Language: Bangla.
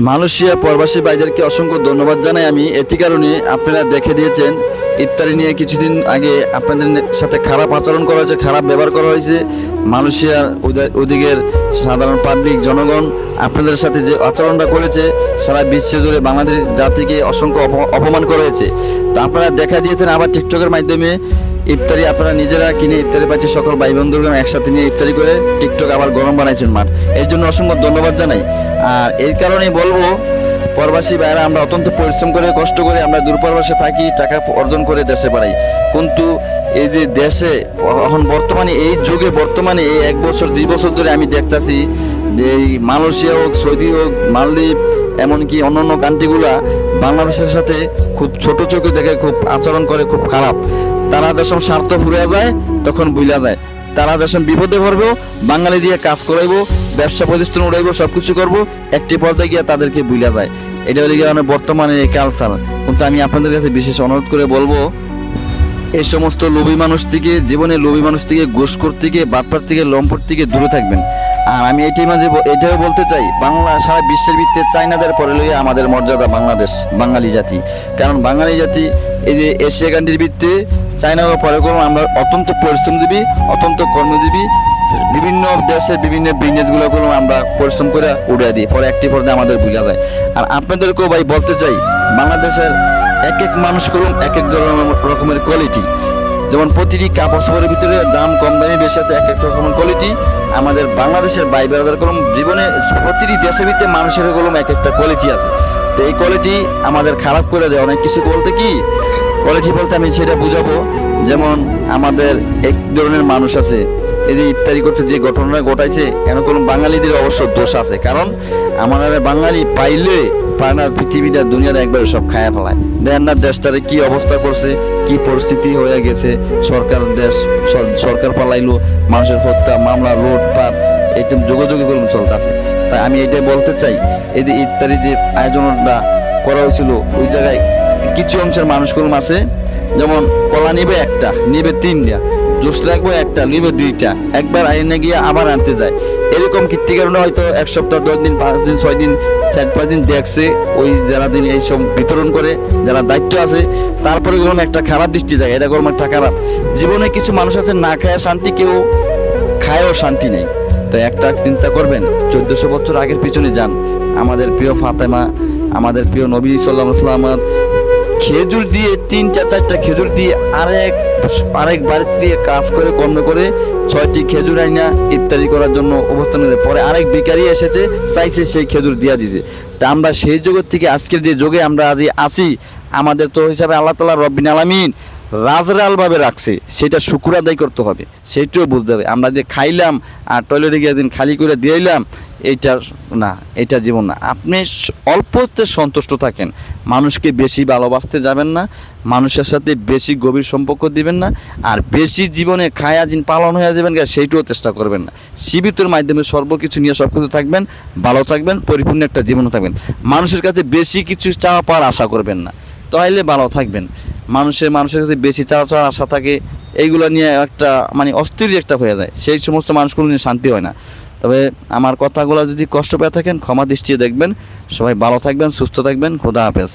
মালয়েশিয়া প্রবাসী ভাইদেরকে অসংখ্য ধন্যবাদ জানাই। আমি এটি কারণে আপনারা দেখে দিয়েছেন, ইফতারি নিয়ে কিছুদিন আগে আপনাদের সাথে খারাপ আচরণ করা হয়েছে, খারাপ ব্যবহার করা হয়েছে। মালয়েশিয়ার ওদিকের সাধারণ পাবলিক জনগণ আপনাদের সাথে যে আচরণটা করেছে, সারা বিশ্ব জুড়ে বাংলাদেশ জাতিকে অসংখ্য অপ- অপমান করা হয়েছে। তো আপনারা দেখা দিয়েছেন আবার টিকটকের মাধ্যমে। ইফতারি আপনারা নিজেরা কিনে ইফতারি পাচ্ছে, সকল ভাই বন্ধুরা একসাথে নিয়ে ইফতারি করে টিকটক আবার গরম বানাইছেন মাঠ। এর জন্য অসংখ্য ধন্যবাদ জানাই। আর এই কারণেই বলব, প্রবাসী ভাইরা আমরা অত্যন্ত পরিশ্রম করে, কষ্ট করে আমরা দূরপ্রবাসে থাকি, টাকা অর্জন করে দেশে বাড়াই কিন্তু এই যে দেশে, এখন বর্তমানে, এই যুগে বর্তমানে, এই এক বছর, দুই বছর ধরে আমি দেখতাছি এই মালয়েশিয়া হোক, সৌদি হোক, মালদ্বীপ, এমনকি অন্যান্য কান্ট্রিগুলা বাংলাদেশের সাথে খুব ছোট চোখে দেখে খুব আচরণ করে, খুব খারাপ। তারা যখন স্বার্থ ফুরে যায়, তখন বুইলা যায়। তারা যখন বিপদে পড়বেও বাঙালি দিয়ে কাজ করাইবো, ব্যবসা প্রতিষ্ঠান উড়াইবো সব কিছু করব, একটি পর্যায়ে গিয়ে তাদেরকে বুইলা যায়। এটা হলে গিয়ে মানে বর্তমানে এই কালচার কিন্তু আমি আপনাদের কাছে বিশেষ অনুরোধ করে বলব, এই সমস্ত লোভী মানুষ থেকে জীবনে লোভী মানুষ থেকে ঘুষখোর থেকে, বাটপার থেকে, লম্পট থেকে দূরে থাকবেন। আর আমি এটাই মাঝে এটাও বলতে চাই, বাংলা সারা বিশ্বের ভিত্তিতে চাইনাদের পরে লইয়া আমাদের মর্যাদা বাংলাদেশ, বাঙালি জাতি। কারণ বাঙালি জাতি এই যে এশিয়া কান্ট্রির ভিত্তিতে চাইনার পরে করুন আমরা অত্যন্ত পরিশ্রমজীবী, অত্যন্ত কর্মজীবী। বিভিন্ন দেশে বিভিন্ন বিজনেসগুলো করুন আমরা পরিশ্রম করে উড়িয়ে দিই পরে একটি পর্যায়ে আমাদের ভুলে যায়। আর আপনাদেরকেও ভাই বলতে চাই, বাংলাদেশের এক এক মানুষ করুন এক এক ধরনের রকমের কোয়ালিটি যেমন প্রতিটি কাপড় চোপড়ের ভিতরে দাম কম দামি, বেশি আছে এক এক রকমের কোয়ালিটি আমাদের বাংলাদেশের বেড়াদার কলম, জীবনে প্রতিটি দেশের ভিতরে মানুষের কলম এক একটা কোয়ালিটি আছে। তো এই কোয়ালিটি আমাদের খারাপ করে দেয়। অনেক কিছু বলতে কি? কোয়ালিটি বলতে আমি সেটা বুঝাবো। যেমন আমাদের এক ধরনের মানুষ আছে, এই যে ইফতারি করতে যে ঘটনাটা ঘটাইছে কেন কোনো বাঙালিদের অবশ্য দোষ আছে। কারণ আমাদের বাঙালি পাইলে পায় পৃথিবীটা দুনিয়াটা একবার সব খায়া ফেলায়। দেখেন না দেশটারে কি অবস্থা করছে, কি পরিস্থিতি হয়ে গেছে। সরকার দেশ সরকার পালাইলো, মানুষের হত্যা, মামলা, লুটপাট যে যোগাযোগী করে চলতেছে। তাই আমি এটাই বলতে চাই, এই ইত্যাদি যে আয়োজনটা করা হয়েছিল, ওই জায়গায় কিছু অংশের মানুষগুলো আছে? যেমন কলা নিবে একটা, নিবে তিনটা। জুস লাগবে একটা, নিবে দুইটা। একবার আইনে গিয়ে আবার আনতে যায়। এরকম কীর্তি কারণে হয়তো এক সপ্তাহ, দশ দিন, পাঁচ দিন, ছয় দিন, চার পাঁচ দিন দেখছে ওই যারা দিন এইসব বিতরণ করে, যারা দায়িত্ব আছে, তারপরে কোনো একটা খারাপ দৃষ্টি যায়, এটা কোনো একটা খারাপ। জীবনে কিছু মানুষ আছে, না খায় শান্তি, কেউ খায়ও শান্তি নেই। তো একটা চিন্তা করবেন, চোদ্দশো বছর আগের পিছনে যান। আমাদের প্রিয় ফাতেমা, আমাদের প্রিয় নবী সাল্লাহ সাল্লাম খেজুর দিয়ে তিনটা চারটা খেজুর দিয়ে আরেক আরেক বাড়িতে দিয়ে কাজ করে, কর্ম করে ছয়টি খেজুর আইনা ইফতারি করার জন্য অবস্থান নিতে পরে আরেক বিকারি এসেছে, চাইছে সেই খেজুর দিয়া দিছে। তা আমরা সেই জগৎ থেকে আজকের যে যোগে আমরা আজ আছি, আমাদের তো হিসাবে আল্লাহ তালা রব্বিন আলামিন রাজরালভাবে রাখছে, সেটা শুকুর আদায় করতে হবে সেইটাও বুঝতে হবে। আমরা যে খাইলাম আর টয়লেটে গিয়ে দিন খালি করে দিলাম এইটা না এটা জীবন না। আপনি অল্পতে সন্তুষ্ট থাকেন। মানুষকে বেশি ভালোবাসতে যাবেন না, মানুষের সাথে বেশি গভীর সম্পর্ক দিবেন না, আর বেশি জীবনে খায়া দিন পালন হয়ে যাবেন সেইটাও চেষ্টা করবেন না। সীমিতর মাধ্যমে সর্বকিছু নিয়ে সব কিছু থাকবেন, ভালো থাকবেন, পরিপূর্ণ একটা জীবন থাকবেন। মানুষের কাছে বেশি কিছু চাওয়া পাওয়ার আশা করবেন না। তাহলে ভালো থাকবেন। মানুষের মানুষের কাছে বেশি চাওয়া চাওয়ার আশা থাকে, এইগুলো নিয়ে একটা মানে অস্থির একটা হয়ে যায়। সেই সমস্ত মানুষগুলো নিয়ে শান্তি হয় না। তবে আমার কথাগুলো যদি কষ্ট পেয়ে থাকেন, ক্ষমা দৃষ্টিতে দেখবেন। সবাই ভালো থাকবেন, সুস্থ থাকবেন। খোদা হাফেজ।